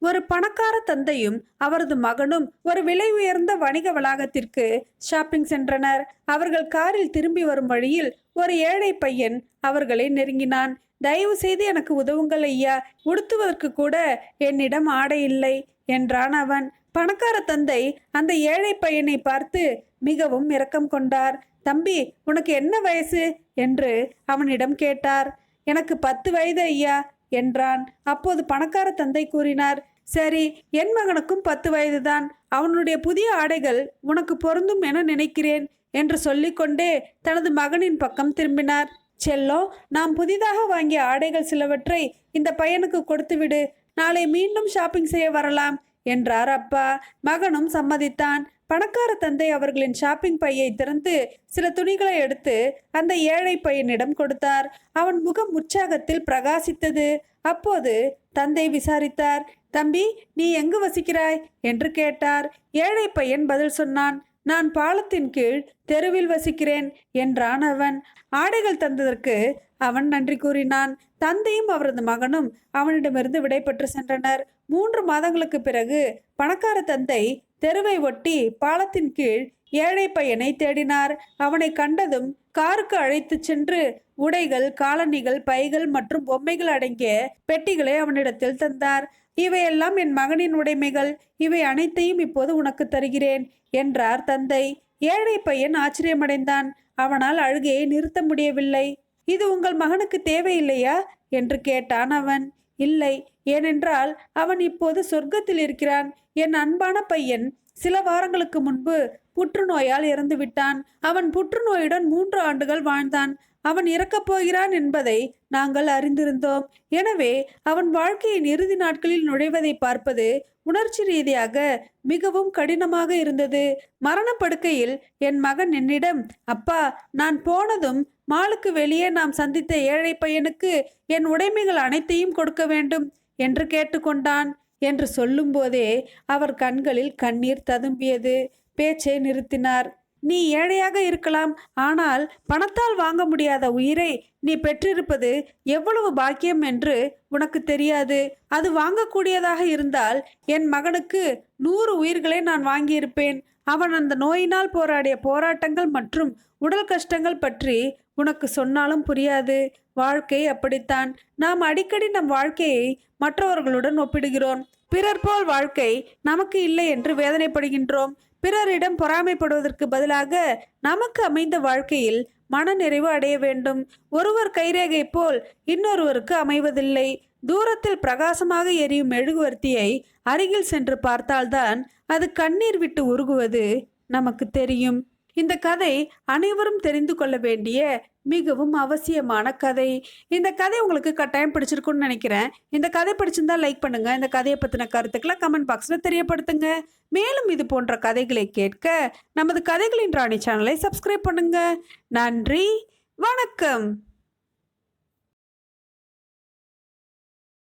ஒரு பணக்கார தந்தையும் அவரது மகனும் ஒரு விலை உயர்ந்த வணிக வளாகத்திற்கு ஷாப்பிங் சென்றனர். அவர்கள் காரில் திரும்பி வரும் வழியில் ஒரு ஏழை பையன் அவர்களை நெருங்கினான். தயவு செய்து எனக்கு உதவுங்கள் ஐயா. உடுத்துவதற்கு கூட என்னிடம் ஆடை இல்லை என்றான் அவன். பணக்கார தந்தை அந்த ஏழை பையனை பார்த்து மிகவும் இரக்கம் கொண்டார். தம்பி உனக்கு என்ன வயசு? என்று அவனிடம் கேட்டார். எனக்கு பத்து வயது ஐயா. என்றான். அப்போது பணக்கார தந்தை கூறினார் சரி என் மகனுக்கும் பத்து வயதுதான். அவனுடைய புதிய ஆடைகள் உனக்கு பொருந்தும் என நினைக்கிறேன் என்று சொல்லிக்கொண்டே தனது மகனின் பக்கம் திரும்பினார். செல்லோ நாம் புதிதாக வாங்கிய ஆடைகள் சிலவற்றை இந்த பையனுக்கு கொடுத்துவிடு நாளை மீண்டும் ஷாப்பிங் செய்ய வரலாம் என்றார் அப்பா. மகனும் சம்மதித்தான். பணக்கார தந்தை அவர்களின் ஷாப்பிங் பையை திறந்து சில துணிகளை எடுத்து அந்த ஏழை பையனிடம் கொடுத்தார். அவன் முகம் உற்சாகத்தில் பிரகாசித்தது. அப்போது தந்தை விசாரித்தார். தம்பி நீ எங்கு வசிக்கிறாய்? என்று கேட்டார். ஏழை பையன் பதில் சொன்னான். நான் பாலத்தின் கீழ் தெருவில் வசிக்கிறேன் என்றான் அவன். ஆடைகள் தந்ததற்கு அவன் நன்றி கூறினான். தந்தையும் அவரது மகனும் அவனிடமிருந்து விடைபெற்று சென்றனர். மூன்று மாதங்களுக்கு பிறகு பணக்கார தந்தை தெருவை ஒட்டி பாலத்தின் கீழ் ஏழை பையனை தேடினார். அவனை கண்டதும் காருக்கு அழைத்துச் சென்று உடைகள் காலணிகள் பைகள் மற்றும் பொம்மைகள் அடங்கிய பெட்டிகளை அவனிடத்தில் தந்தார். இவையெல்லாம் என் மகனின் உடைமைகள். இவை அனைத்தையும் இப்போது உனக்கு தருகிறேன் என்றார் தந்தை. ஏழை பையன் ஆச்சரியமடைந்தான். அவனால் அழுகையை நிறுத்த முடியவில்லை. இது உங்கள் மகனுக்கு தேவையில்லையா? என்று கேட்டான் அவன். இல்லை ஏனென்றால் அவன் இப்போது சொர்க்கத்தில் இருக்கிறான். என் அன்பான பையன் சில வாரங்களுக்கு முன்பு புற்றுநோயால் இறந்து விட்டான் அவன் புற்றுநோயுடன் மூன்று ஆண்டுகள் வாழ்ந்தான். அவன் இறக்கப் போகிறான் என்பதை நாங்கள் அறிந்திருந்தோம். எனவே அவன் வாழ்க்கையின் இறுதி நாட்களில் நுழைவதை பார்ப்பது உணர்ச்சி ரீதியாக மிகவும் கடினமாக இருந்தது. மரணப்படுக்கையில் என் மகன் என்னிடம் அப்பா நான் போனதும் மாலுக்கு வெளியே நாம் சந்தித்த ஏழை பையனுக்கு என் உடைமைகள் அனைத்தையும் கொடுக்க வேண்டும் என்று கேட்டுக்கொண்டான் என்று சொல்லும்போதே அவர் கண்களில் கண்ணீர் ததும்பியது. பேச்சை நிறுத்தினார். நீ ஏழையாக இருக்கலாம் ஆனால் பணத்தால் வாங்க முடியாத உயிரை நீ பெற்றிருப்பது எவ்வளவு பாக்கியம் என்று உனக்கு தெரியாது. அது வாங்கக்கூடியதாக இருந்தால் என் மகனுக்கு நூறு உயிர்களை நான் வாங்கியிருப்பேன். அவன் அந்த நோயினால் போராடிய போராட்டங்கள் மற்றும் உடல் கஷ்டங்கள் பற்றி உனக்கு சொன்னாலும் புரியாது. வாழ்க்கை அப்படித்தான். நாம் அடிக்கடி நம் வாழ்க்கையை மற்றவர்களுடன் ஒப்பிடுகிறோம். பிறர் போல் வாழ்க்கை நமக்கு இல்லை என்று வேதனைப்படுகின்றோம். பிறரிடம் பொறாமைப்படுவதற்கு பதிலாக நமக்கு அமைந்த வாழ்க்கையில் மனநிறைவு அடைய வேண்டும். ஒருவர் கைரேகை போல் இன்னொருவருக்கு அமைவதில்லை. தூரத்தில் பிரகாசமாக எரியும் மெழுகுவர்த்தியை அருகில் சென்று பார்த்தால்தான் அது கண்ணீர் விட்டு உருகுவது நமக்கு தெரியும். இந்த கதை அனைவரும் தெரிந்து கொள்ள வேண்டிய மிகவும் அவசியமான கதை. இந்த கதை உங்களுக்கு கட்டாயம் பிடிச்சிருக்கும்னு நினைக்கிறேன். இந்த கதை பிடிச்சிருந்தா லைக் பண்ணுங்க. இந்த கதையை பற்றின கருத்துக்களை கமெண்ட் பாக்ஸில் தெரியப்படுத்துங்க. மேலும் இது போன்ற கதைகளை கேட்க நமது கதைகளின் ராணி சேனலை சப்ஸ்கிரைப் பண்ணுங்க. நன்றி. வணக்கம்.